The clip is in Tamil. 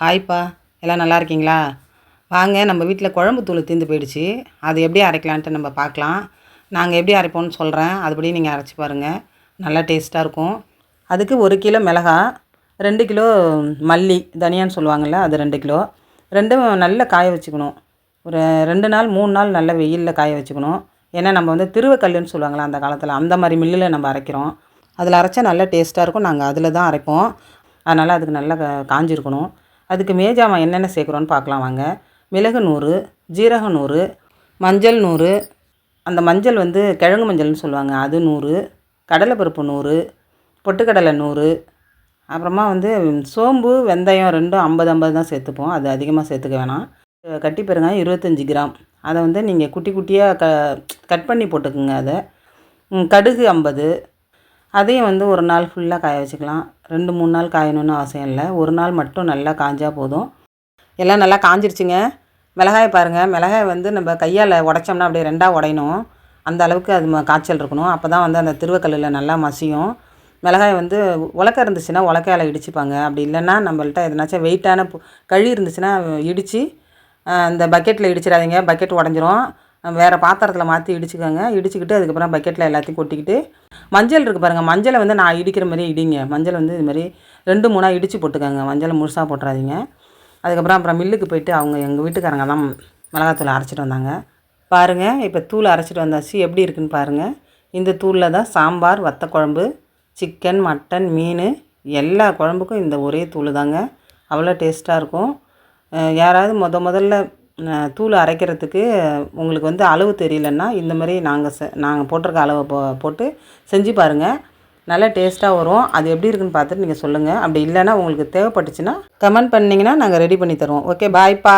ஹாய்ப்பா. எல்லாம் நல்லா இருக்கீங்களா? வாங்க நம்ம வீட்டில் குழம்பு தூள் தீர்ந்து போயிடுச்சு. அது எப்படி அரைக்கலான்ட்டு நம்ம பார்க்கலாம். நாங்கள் எப்படி அரைப்போம்னு சொல்கிறேன் அதுபடி நீங்கள் அரைச்சி பாருங்கள் நல்லா டேஸ்ட்டாக இருக்கும். அதுக்கு ஒரு கிலோ மிளகா ரெண்டு கிலோ மல்லி தனியான்னு சொல்லுவாங்கள்ல அது ரெண்டு கிலோ. ரெண்டும் நல்லா காய வச்சுக்கணும். ஒரு ரெண்டு நாள் மூணு நாள் நல்ல வெயிலில் காய வச்சுக்கணும். ஏன்னா நம்ம வந்து திருவக்கல்லுன்னு சொல்லுவாங்களே அந்த காலத்தில். அந்த மாதிரி மில்லில் நம்ம அரைக்கிறோம். அதில் அரைச்சா நல்லா டேஸ்ட்டாக இருக்கும். நாங்கள் அதில் தான் அரைப்போம். அதனால் அதுக்கு நல்லா காஞ்சிருக்கணும். அதுக்கு மேஜாமா என்னென்ன சேர்க்குறோன்னு பார்க்கலாம் வாங்க. மிளகு நூறு ஜீரகம் நூறு மஞ்சள் நூறு. அந்த மஞ்சள் வந்து கிழங்கு மஞ்சள்னு சொல்லுவாங்க. அது நூறு கடலைப்பருப்பு நூறு பொட்டுக்கடலை நூறு. அப்புறமா வந்து சோம்பு வெந்தயம் ரெண்டும் ஐம்பது ஐம்பது தான் சேர்த்துப்போம். அது அதிகமாக சேர்த்துக்க வேணாம். கட்டி பெருங்காயம் இருபத்தஞ்சி கிராம். அதை வந்து நீங்கள் குட்டி குட்டியாக க கட் பண்ணி போட்டுக்குங்க அதை. கடுகு ஐம்பது அதையும் வந்து ஒரு நாள் ஃபுல்லாக காய வச்சுக்கலாம். ரெண்டு மூணு நாள் காயணும்னு அவசியம் இல்லை. ஒரு நாள் மட்டும் நல்லா காஞ்சா போதும். எல்லாம் நல்லா காஞ்சிருச்சுங்க. மிளகாய் பாருங்கள் மிளகாய் வந்து நம்ம கையால் உடைச்சோம்னா அப்படியே ரெண்டாக உடையணும். அந்த அளவுக்கு அது ம- காய்ச்சல் இருக்கணும். அப்போ தான் வந்து அந்த திருவக்கல்லில் நல்லா மசியும். மிளகாய் வந்து உலக்க இருந்துச்சுன்னா உலக்கையால் இடிச்சுப்பாங்க. அப்படி இல்லைன்னா நம்மள்ட்ட எதனாச்சும் வெயிட்டான பு- கழி இருந்துச்சுன்னா இடித்து அந்த பக்கெட்டில் இடிச்சிடாதீங்க. பக்கெட் உடஞ்சிரும். வேறு பாத்திரத்தில் மாற்றி இடிச்சுக்கோங்க. இடிச்சுக்கிட்டு அதுக்கப்புறம் பக்கெட்டில் எல்லாத்தையும் கொட்டிக்கிட்டு மஞ்சள் இருக்குது பாருங்கள் மஞ்சளை வந்து நான் இடிக்கிற மாதிரி இடிங்க. மஞ்சள் வந்து இது மாதிரி ரெண்டு மூணாக இடித்து போட்டுக்கோங்க. மஞ்சளை முழுசாக போட்டுறாதீங்க. அதுக்கப்புறம் அப்புறம் மில்லுக்கு போயிட்டு அவங்க எங்கள் வீட்டுக்காரங்க தான் மிளகாத்தூள் அரைச்சிட்டு வந்தாங்க. பாருங்கள் இப்போ தூள் அரைச்சிட்டு வந்தாச்சு எப்படி இருக்குன்னு பாருங்கள் இந்த தூளில் தான் சாம்பார் வத்த குழம்பு சிக்கன் மட்டன் மீன் எல்லா குழம்புக்கும் இந்த ஒரே தூள் தாங்க. அவ்வளோ டேஸ்ட்டாக இருக்கும். யாராவது முத முதல்ல தூள் அரைக்கிறதுக்கு உங்களுக்கு வந்து அளவு தெரியலன்னா இந்த மாதிரி நாங்கள் செ நாங்கள் போட்டிருக்க அளவை போ போட்டு செஞ்சு பாருங்கள் நல்லா டேஸ்ட்டாக வரும். அது எப்படி இருக்குன்னு பார்த்துட்டு நீங்கள் சொல்லுங்கள் அப்படி இல்லைன்னா உங்களுக்கு தேவைப்பட்டுச்சுன்னா கமெண்ட் பண்ணிங்கன்னா நாங்கள் ரெடி பண்ணி தருவோம். ஓகே பாய்ப்பா.